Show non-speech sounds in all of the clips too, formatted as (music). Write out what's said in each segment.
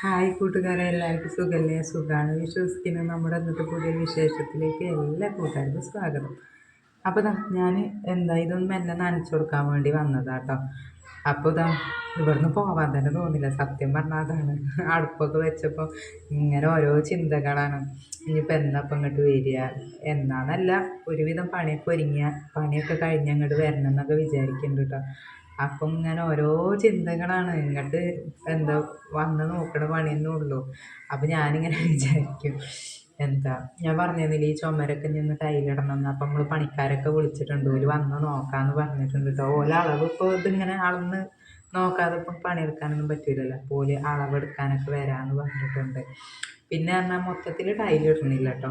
Hi കൂട്ടുകാരെ എല്ലാവർക്കും സുഖല്ലേ? സുഖമാണ് വിശ്വസിക്കുന്നത് നമ്മുടെ ഇന്നത്തെ പുതിയ വിശേഷത്തിലേക്ക് എല്ലാ കൂട്ടുകാർക്കും സ്വാഗതം. അപ്പോൾ ഇതാ ഞാൻ എന്താ ഇതൊന്നും എന്നെ നനച്ചു കൊടുക്കാൻ വേണ്ടി വന്നതാട്ടോ. അപ്പോൾ ഇതാ ഇവിടുന്ന് പോവാൻ തന്നെ തോന്നില്ല. സത്യം പറഞ്ഞാൽ അതാണ്. അടുപ്പൊക്കെ വെച്ചപ്പോൾ ഇങ്ങനെ ഓരോ ചിന്തകളാണ്. ഇനിയിപ്പോൾ എന്നപ്പം ഇങ്ങോട്ട് വരിക? എന്നാന്നല്ല ഒരുവിധം പണിയൊക്കെ ഒരുങ്ങിയ പണിയൊക്കെ കഴിഞ്ഞ് അങ്ങോട്ട് വരണം എന്നൊക്കെ വിചാരിക്കുന്നുണ്ട് കേട്ടോ. അപ്പം ഇങ്ങനെ ഓരോ ചിന്തകളാണ്. ഇങ്ങോട്ട് എന്താ വന്ന് നോക്കണ പണിയെന്നേ ഉള്ളൂ. അപ്പം ഞാനിങ്ങനെ (laughs) വിചാരിക്കും. എന്താ ഞാൻ പറഞ്ഞിരുന്നില്ല ഈ ചുമരൊക്കെ നിന്ന് ടൈലിടണം എന്ന് അപ്പം നമ്മൾ പണിക്കാരൊക്കെ വിളിച്ചിട്ടുണ്ട്. ഓൽ വന്ന് നോക്കാമെന്ന് പറഞ്ഞിട്ടുണ്ട് കേട്ടോ ഓല അളവ് ഇപ്പോൾ ഇതിങ്ങനെ അളന്ന് നോക്കാതെ ഇപ്പം പണിയെടുക്കാനൊന്നും പറ്റില്ലല്ലോ അപ്പോൾ ഓൽ അളവെടുക്കാനൊക്കെ വരാമെന്ന് പറഞ്ഞിട്ടുണ്ട്. പിന്നെ പറഞ്ഞാൽ മൊത്തത്തിൽ ടൈലിടണില്ല കേട്ടോ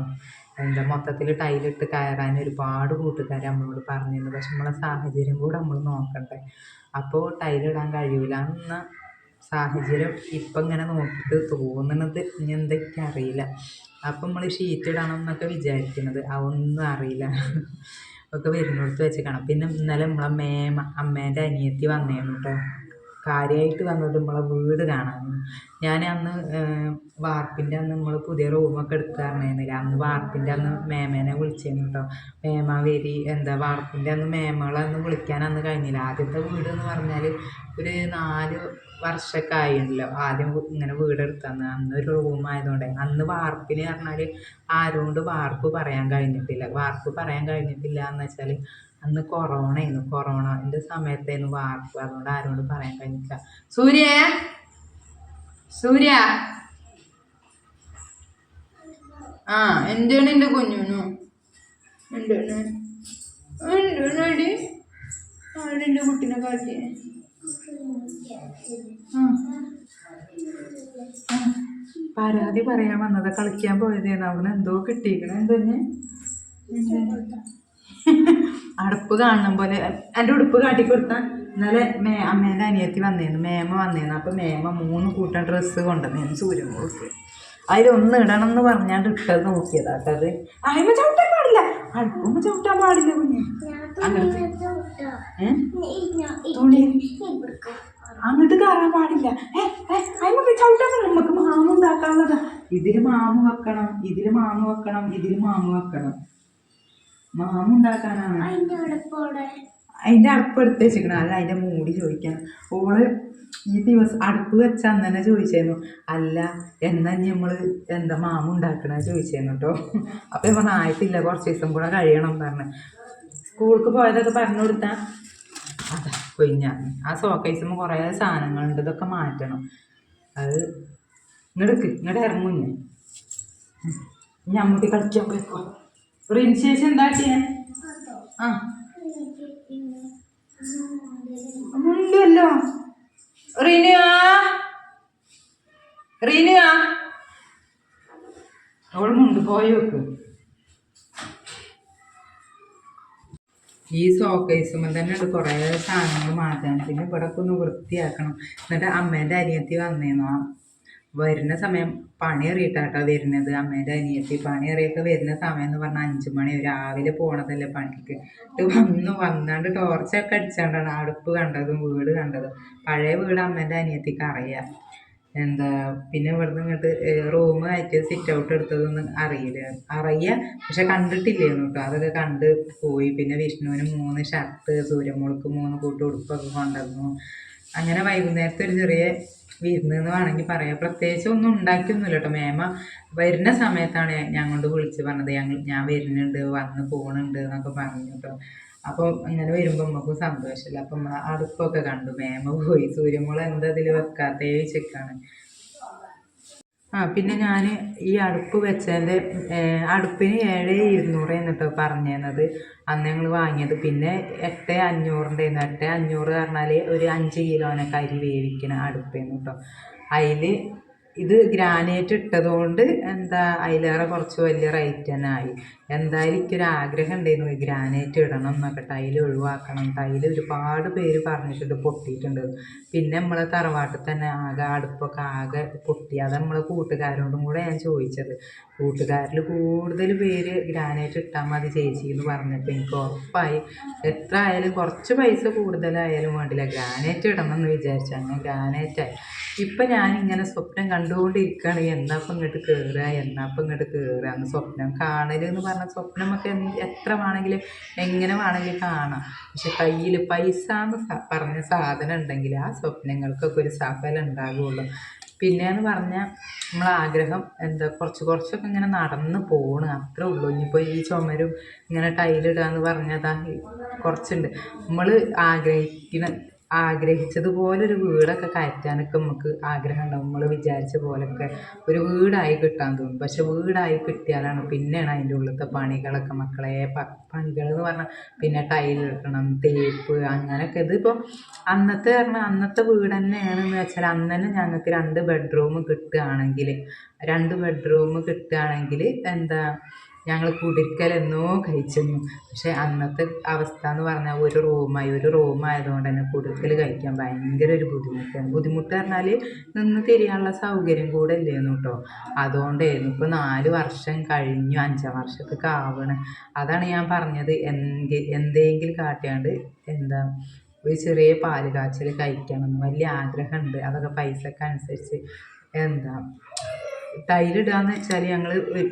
എന്താ മൊത്തത്തിൽ ടൈലിട്ട് കയറാൻ ഒരുപാട് കൂട്ടുകാർ നമ്മളോട് പറഞ്ഞിരുന്നു. പക്ഷെ നമ്മളെ സാഹചര്യം കൂടെ നമ്മൾ നോക്കണ്ടേ? അപ്പോൾ ടൈലിടാൻ കഴിയൂല. എന്ന സാഹചര്യം ഇപ്പം ഇങ്ങനെ നോക്കിയിട്ട് തോന്നുന്നത് ഇനി എന്തൊക്കെ അറിയില്ല. അപ്പം നമ്മൾ ഷീറ്റ് ഇടണം എന്നൊക്കെ വിചാരിക്കുന്നത് അതൊന്നും അറിയില്ല. ഒക്കെ വരുന്നിടത്ത് വെച്ച് കാണാം. പിന്നെ ഇന്നലെ നമ്മളെ മേമ അമ്മേന്റെ അനിയത്തി വന്നേന്നു കേട്ടോ കാര്യമായിട്ട് വന്നത് നമ്മളെ വീട് കാണാൻ ഞാൻ അന്ന് വാർപ്പിന്റെ അന്ന് നമ്മൾ പുതിയ റൂമൊക്കെ എടുക്കാറുണ്ടായിരുന്നില്ല അന്ന് വാർപ്പിന്റെ അന്ന് മേമേനെ വിളിച്ചിരുന്നു കേട്ടോ മേമ വരി എന്താ വാർപ്പിന്റെ അന്ന് മേമകളെ അന്ന് വിളിക്കാൻ അന്ന് കഴിഞ്ഞില്ല. ആദ്യത്തെ വീട് എന്ന് പറഞ്ഞാൽ ഒരു നാല് വർഷമൊക്കെ ആയിരുന്നല്ലോ ആദ്യം ഇങ്ങനെ വീടെടുത്തന്ന്. അന്ന് ഒരു റൂമായതുകൊണ്ട് അന്ന് വാർപ്പിന് പറഞ്ഞാൽ ആരോണ്ട് വാർപ്പ് പറയാൻ കഴിഞ്ഞിട്ടില്ല. വാർപ്പ് പറയാൻ കഴിഞ്ഞിട്ടില്ല എന്ന് വെച്ചാൽ അന്ന് കൊറോണ ആയിരുന്നു. കൊറോണന്റെ സമയത്തായിരുന്നു വാർപ്പ്. അതുകൊണ്ട് ആരോട് പറയാൻ കഴിഞ്ഞില്ല. സൂര്യ? സൂര്യ? ആ എന്താണ് എന്റെ കുഞ്ഞുനു എന്താണ് എന്താണ് ആരെന്റെ കുട്ടീനെ കാട്ടിയേ? ആ. ആ. പരാതി പറയാൻ വന്നത്. കളിക്കാൻ പോയതേന്ന്. അവിടെ എന്തോ കിട്ടിയിരിക്കണ. എന്തോന്നെ അടുപ്പ് കാണണം പോലെ. എന്റെ ഉടുപ്പ് കാട്ടി കൊടുത്താൽ ഇന്നലെ മേ അമ്മേന്റെ അനിയത്തി വന്നേന്ന് മേമ വന്നേന്ന് അപ്പം മേമ മൂന്ന് കൂട്ടം ഡ്രസ്സ് കൊണ്ടുവന്നേന്ന് സൂര്യമുഖക്ക് അതിലൊന്ന് ഇടണം എന്ന് പറഞ്ഞാണ്ട് ഇട്ടത് നോക്കിയതാട്ടോ അത് അയിമ ചവിട്ടാൻ പാടില്ല. അടുപ്പുമ്മ ചവിട്ടാൻ പാടില്ല കുഞ്ഞെ. തുണി അങ്ങോട്ട് കയറാൻ പാടില്ല. ചവിട്ടാൻ നമുക്ക് മാമ ഉണ്ടാക്കാനുള്ളതാ. ഇതിൽ മാമ വെക്കണം ഇതിൽ മാമ വെക്കണം ഇതിൽ മാമ വെക്കണം. മാമ ഉണ്ടാക്കാനാണ് അതിന്റെ അടുപ്പ് എടുത്ത് വെച്ചിരിക്കണം അല്ല അതിന്റെ മൂടി ചോദിക്കണം. ഓൾ ഈ ദിവസം അടുപ്പ് വെച്ച അന്ന് ചോദിച്ചായിരുന്നു അല്ല എന്നാ നമ്മൾ എന്താ മാമ ഉണ്ടാക്കണ ചോദിച്ചായിരുന്നു കേട്ടോ അപ്പം പറഞ്ഞ ആയിട്ടില്ല കുറച്ച് ദിവസം കൂടെ കഴിയണം പറഞ്ഞു. സ്കൂൾക്ക് പോയതൊക്കെ പറഞ്ഞു കൊടുത്താ? അതാ കൊയിഞ്ഞ. ആ സോക്കേസുമ്പോൾ കുറേ സാധനങ്ങളുണ്ട് ഇതൊക്കെ മാറ്റണം. അത് ഇങ്ങോട്ട് ഇങ്ങോട്ട് ഇറങ്ങുഞ്ഞ് ഞമ്മൂട്ടി കളിക്കാൻ പോയിക്കോ. റിൻശേഷി ചെയ്യാൻ ആ. ഉണ്ടല്ലോ റിനുവാ റിനുവാ അവൾ മുണ്ട് പോയി വെക്ക്. ഈ സോക്കേസുമ്പോൾ തന്നെ ഉണ്ട്. കുറേ സാധനങ്ങൾ മാറ്റാൻ. പിന്നെ ഇവിടെ ഒക്കെ ഒന്ന് വൃത്തിയാക്കണം. എന്നിട്ട് അമ്മേന്റെ അനിയത്തി വന്നേന്നു? വരുന്ന സമയം പണി അറിയിട്ടാട്ടോ വരുന്നത്. അമ്മേന്റെ അനിയത്തി പണി അറിയൊക്കെ വരുന്ന സമയം എന്ന് പറഞ്ഞാൽ അഞ്ച് മണി രാവിലെ പോണതല്ലേ പണിക്ക്. ഇത് വന്നു വന്നാണ്ട് ടോർച്ചൊക്കെ അടിച്ചാണ്ടാണ് അടുപ്പ് കണ്ടതും വീട് കണ്ടതും. പഴയ വീട് അമ്മേന്റെ അനിയത്തിക്ക് അറിയാം. എന്താ പിന്നെ ഇവിടുന്ന് ഇങ്ങോട്ട് റൂം ആയിട്ട് സിറ്റ് ഔട്ട് എടുത്തതൊന്നും അറിയില്ല. അറിയാം പക്ഷെ കണ്ടിട്ടില്ലായിരുന്നു കേട്ടോ. അതൊക്കെ കണ്ട് പോയി. പിന്നെ വിഷ്ണുവിന് മൂന്ന് ഷർട്ട് സൂര്യമോൾക്ക് മൂന്ന് കൂട്ട് ഉടുപ്പൊക്കെ കൊണ്ടുവന്നു. അങ്ങനെ വൈകുന്നേരത്തെ ഒരു ചെറിയ വിരുന്ന് എന്ന് വേണമെങ്കിൽ പറയാം. പ്രത്യേകിച്ച് ഒന്നും ഉണ്ടാക്കിയൊന്നുമില്ല കേട്ടോ. മേമ വരുന്ന സമയത്താണ് ഞാൻ കൊണ്ട് വിളിച്ച് പറഞ്ഞത്. ഞങ്ങൾ ഞാൻ വരുന്നുണ്ട് വന്ന് പോകണുണ്ട് എന്നൊക്കെ പറഞ്ഞു കേട്ടോ. അപ്പോൾ അങ്ങനെ വരുമ്പോൾ നമുക്ക് സന്തോഷമില്ല. അപ്പം അടുപ്പൊക്കെ കണ്ടു. മേമ പോയി. സൂര്യമോൾ എന്താ ഇതിൽ വെക്കാത്തേ ചെക്കാണ് ആ പിന്നെ ഞാൻ ഈ അടുപ്പ് വെച്ചതിന്റെ അടുപ്പിന് ഏഴ് ഇരുന്നൂറ് കേട്ടോ പറഞ്ഞിരുന്നത് അന്ന് ഞങ്ങൾ വാങ്ങിയത്. പിന്നെ എട്ട് അഞ്ഞൂറിന്റെ എട്ട് അഞ്ഞൂറ് പറഞ്ഞാൽ ഒരു അഞ്ച് കിലോനെ അരി വേവിക്കണ അടുപ്പേന്ന് കേട്ടോ. അതിൽ ഇത് ഗ്രാനൈറ്റ് ഇട്ടതുകൊണ്ട് എന്താ അതിലേറെ കുറച്ച് വലിയ റേറ്റ് തന്നെ ആയി. എന്തായാലും എനിക്കൊരു ആഗ്രഹം ഉണ്ടായിരുന്നു ഗ്രാനൈറ്റ് ഇടണം എന്നൊക്കെ ടൈൽ ഒഴിവാക്കണം. ടൈൽ ഒരുപാട് പേര് പറഞ്ഞിട്ടുണ്ട് പൊട്ടിയിട്ടുണ്ട്. പിന്നെ നമ്മളെ തറവാട്ടിൽ തന്നെ ആകെ അടുപ്പൊക്കെ ആകെ പൊട്ടി. അത് നമ്മളെ കൂട്ടുകാരോടും കൂടെ ഞാൻ ചോദിച്ചത്. കൂട്ടുകാരിൽ കൂടുതൽ പേര് ഗ്രാനൈറ്റ് ഇട്ടാൽ മതി ചേച്ചി എന്ന് പറഞ്ഞപ്പോൾ എനിക്ക് ഉറപ്പായി. എത്ര ആയാലും കുറച്ച് പൈസ കൂടുതലായാലും വേണ്ടില്ല. ഗ്രാനൈറ്റ് ഇടണം എന്ന് വിചാരിച്ചു. അങ്ങനെ ഗ്രാനൈറ്റായി ഇപ്പം ഞാനിങ്ങനെ സ്വപ്നം കണ്ട് കണ്ടുകൊണ്ടിരിക്കുകയാണ് എന്നാപ്പം ഇങ്ങോട്ട് കയറുക എന്നാപ്പം ഇങ്ങോട്ട് കയറുക എന്ന് സ്വപ്നം കാണൽ എന്ന് പറഞ്ഞാൽ സ്വപ്നമൊക്കെ എത്ര വേണമെങ്കിലും എങ്ങനെ വേണമെങ്കിലും കാണാം. പക്ഷെ കയ്യിൽ പൈസ എന്ന് പറഞ്ഞ സാധനം ഉണ്ടെങ്കിൽ ആ സ്വപ്നങ്ങൾക്കൊക്കെ ഒരു സഫലം ഉണ്ടാകുള്ളൂ പിന്നെയെന്ന് പറഞ്ഞാൽ നമ്മൾ ആഗ്രഹം എന്താ കുറച്ച് കുറച്ചൊക്കെ ഇങ്ങനെ നടന്ന് പോകണം അത്രേ ഉള്ളൂ. ഇനിയിപ്പോൾ ഈ ചുമരും ഇങ്ങനെ ടൈലിടുക എന്ന് പറഞ്ഞതാ കുറച്ചുണ്ട്. നമ്മൾ ആഗ്രഹിക്കുന്ന ആഗ്രഹിച്ചതുപോലെ ഒരു വീടൊക്കെ കയറ്റാനൊക്കെ നമുക്ക് ആഗ്രഹം ഉണ്ടാവും നമ്മൾ വിചാരിച്ച പോലൊക്കെ ഒരു വീടായി കിട്ടാൻ തോന്നും. പക്ഷെ വീടായി കിട്ടിയാലാണ് പിന്നെയാണ് അതിന്റെ ഉള്ളിലത്തെ പണികളൊക്കെ മക്കളെ പ- പണികൾ എന്ന് പറഞ്ഞാൽ പിന്നെ ടൈലെടുക്കണം തേപ്പ് അങ്ങനെയൊക്കെ ഇതിപ്പോൾ അന്നത്തെ പറഞ്ഞാൽ അന്നത്തെ വീട് തന്നെയാണെന്ന് വെച്ചാൽ അന്ന് തന്നെ ഞങ്ങൾക്ക് രണ്ട് ബെഡ്റൂം കിട്ടുകയാണെങ്കിൽ രണ്ട് ബെഡ്റൂം കിട്ടുകയാണെങ്കിൽ എന്താ ഞങ്ങൾ കുടിക്കലെന്നോ എന്നോ കഴിച്ചിരുന്നു പക്ഷേ അന്നത്തെ അവസ്ഥ എന്ന് പറഞ്ഞാൽ ഒരു റൂമായി ഒരു റൂമായതുകൊണ്ട് തന്നെ കുടിക്കൽ കഴിക്കാൻ ഭയങ്കര ഒരു ബുദ്ധിമുട്ടാണ് ബുദ്ധിമുട്ട് പറഞ്ഞാൽ നിന്ന് തിരിയാനുള്ള സൗകര്യം കൂടെ ഇല്ലായിരുന്നു കേട്ടോ അതുകൊണ്ടായിരുന്നു. ഇപ്പോൾ നാല് വർഷം കഴിഞ്ഞു അഞ്ചാം വർഷത്തേക്ക് ആവണം. അതാണ് ഞാൻ പറഞ്ഞത്. എന്ത് എന്തെങ്കിലും കാട്ടിയാണ്ട് എന്താ ഒരു ചെറിയ പാൽ കാച്ചൽ കഴിക്കണം വലിയ ആഗ്രഹമുണ്ട് അതൊക്കെ പൈസക്ക് അനുസരിച്ച് എന്താ ടൈലിടുകയെന്ന് വെച്ചാൽ ഞങ്ങൾ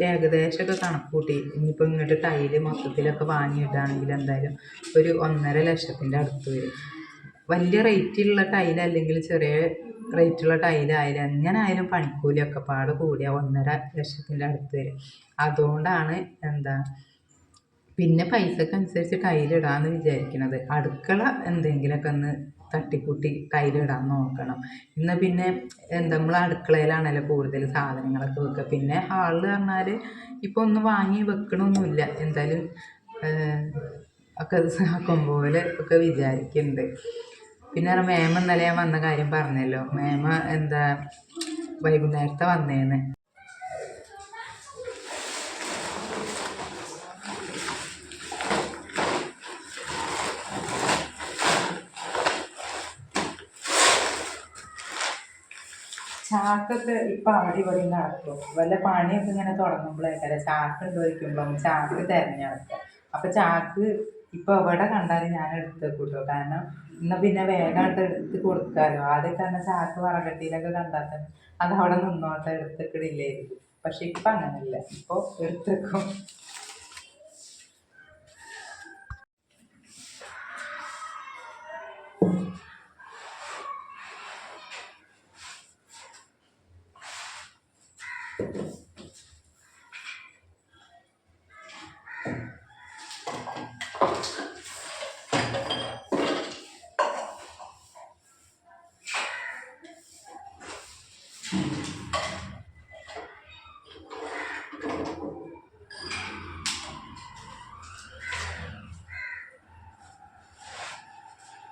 ഏകദേശമൊക്കെ കണക്ക് കൂട്ടി ഇനിയിപ്പോൾ ഇങ്ങോട്ട് ടൈൽ മൊത്തത്തിലൊക്കെ വാങ്ങിയിടുകയാണെങ്കിൽ എന്തായാലും ഒരു ഒന്നര ലക്ഷത്തിന്റെ അടുത്ത് വരും. വലിയ റേറ്റുള്ള ടൈൽ അല്ലെങ്കിൽ ചെറിയ റേറ്റുള്ള ടൈലായാലും എങ്ങനെ ആയാലും പണിക്കൂലിയൊക്കെ പാട് കൂടിയ ഒന്നര ലക്ഷത്തിന്റെ അടുത്ത് വരും. അതുകൊണ്ടാണ് എന്താ പിന്നെ പൈസക്ക് അനുസരിച്ച് ഇടാന്ന് വിചാരിക്കണത്. അടുക്കള എന്തെങ്കിലുമൊക്കെ ഒന്ന് തട്ടിക്കൂട്ടി കയ്യിലിടാൻ നോക്കണം. ഇന്ന് പിന്നെ എന്താ നമ്മൾ അടുക്കളയിലാണല്ലോ കൂടുതൽ സാധനങ്ങളൊക്കെ വെക്കുക. പിന്നെ ഹാളിൽ പറഞ്ഞാൽ ഇപ്പോൾ ഒന്ന് വാങ്ങി വെക്കണമൊന്നുമില്ല എന്തായാലും ഒക്കെ ആക്കും പോലെ ഒക്കെ വിചാരിക്കുന്നുണ്ട് പിന്നെ മേമ ഇന്നലെ ഞാൻ വന്ന കാര്യം പറഞ്ഞല്ലോ. മേമ എന്താ വൈകുന്നേരത്തെ വന്നേന്ന്. ചാക്കൊക്കെ ഇപ്പം അവിടെ ഇവിടെ നടക്കും. വല്ല പണിയൊക്കെ ഇങ്ങനെ തുടങ്ങുമ്പോഴേക്കല്ലേ ചാക്ക് ഉണ്ട് വയ്ക്കുമ്പോൾ ചാക്ക് തിരഞ്ഞെടുക്കുക അപ്പം ചാക്ക് ഇപ്പം എവിടെ കണ്ടാലും ഞാൻ എടുത്ത് കൂട്ടോ കാരണം എന്നാൽ പിന്നെ വേഗമായിട്ട് എടുത്ത് കൊടുക്കാമല്ലോ ആദ്യം തന്നെ ചാക്ക് വറകട്ടിയിലൊക്കെ കണ്ടാൽ തന്നെ അത് അവിടെ നിന്നോട്ടെ എടുത്തിട്ടില്ലായിരിക്കും പക്ഷെ ഇപ്പം അങ്ങനെയല്ല ഇപ്പോൾ എടുത്തേക്കും.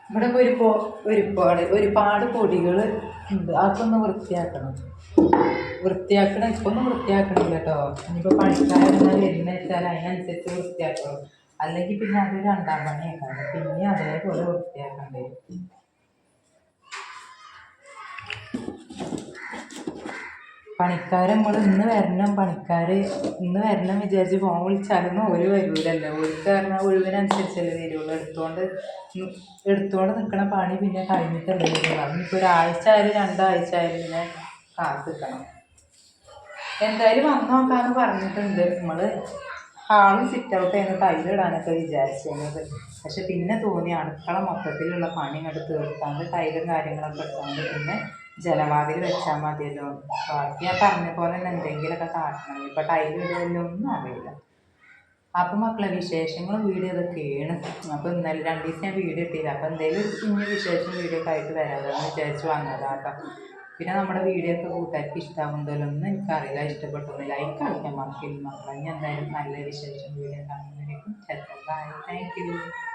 ഇവിടെ ഒരു പോ ഒരുപാട് ഒരുപാട് പൊടികൾ ഉണ്ട്. അതൊക്കെ ഒന്ന് വൃത്തിയാക്കണം. വൃത്തിയാക്കണം. ഇപ്പൊ ഒന്നും വൃത്തിയാക്കണം കേട്ടോ ഇനിയിപ്പോൾ പണിക്കാരെന്നാൽ വരുന്ന വെച്ചാൽ അതിനനുസരിച്ച് വൃത്തിയാക്കണം. അല്ലെങ്കിൽ പിന്നെ അത് രണ്ടാം പണിയാക്കണം പിന്നെ അതേപോലെ വൃത്തിയാക്കണ്ടേ? പണിക്കാർ നമ്മൾ ഇന്ന് വരണം പണിക്കാർ ഇന്ന് വരണം വിചാരിച്ച് ഫോൺ വിളിച്ചാലൊന്നും ഒരു വരൂലല്ലോ. ഒഴുക്ക് കാരണം ഒഴിവിനനുസരിച്ചല്ലേ വരുള്ളൂ. എടുത്തുകൊണ്ട് എടുത്തുകൊണ്ട് നിൽക്കണ പണി പിന്നെ കഴിഞ്ഞിട്ടല്ലേ വരുള്ളൂ. അതിനിപ്പോൾ ഒരാഴ്ച ആയാലും രണ്ടാഴ്ച ആയാലും പിന്നെ കാത്ത് നിൽക്കണം എന്തായാലും വന്ന് നോക്കാമെന്ന് പറഞ്ഞിട്ടുണ്ട്. നമ്മൾ ഹാളും സിറ്റ് ഔട്ട് ചെയ്യുന്ന ടൈലിടാനൊക്കെ വിചാരിച്ചിരുന്നത്. പക്ഷെ പിന്നെ തോന്നി അടുക്കള മൊത്തത്തിലുള്ള പണി അങ്ങോട്ട് തീർക്കാണ്ട് ടൈലും കാര്യങ്ങളൊക്കെ ഇട്ടാണ്ട് പിന്നെ ജലവാതിൽ വെച്ചാൽ മതിയല്ലോ. ബാക്കി ഞാൻ പറഞ്ഞ പോലെ തന്നെ എന്തെങ്കിലുമൊക്കെ കാട്ടണം. ഇപ്പം ടൈലിടുമല്ലോ ഒന്നും അറിയില്ല. അപ്പം മക്കളെ വിശേഷങ്ങളും വീഡിയോ ഇതൊക്കെയാണ്. അപ്പോൾ ഇന്നലെ രണ്ട് ദിവസം ഞാൻ വീഡിയോ ഇട്ടില്ല. അപ്പോൾ എന്തെങ്കിലും കുഞ്ഞ് വിശേഷം വീഡിയോ ഒക്കെ ആയിട്ട് വരാമെന്ന് വിചാരിച്ച് വന്നതാട്ടോ പിന്നെ നമ്മുടെ വീഡിയോ ഒക്കെ കൂട്ടുകാർക്ക് ഇഷ്ടമാകുന്നതല്ലോ ഒന്നും എനിക്കറിയില്ല. ഇഷ്ടപ്പെട്ടൊന്നും ലൈക്ക് കളിക്കാൻ മറക്കില്ല മക്കളെ. ഇനി എന്തായാലും നല്ല വിശേഷം വീഡിയോ കാണുന്നവരേക്കും. ചിലപ്പോൾ താങ്ക് യു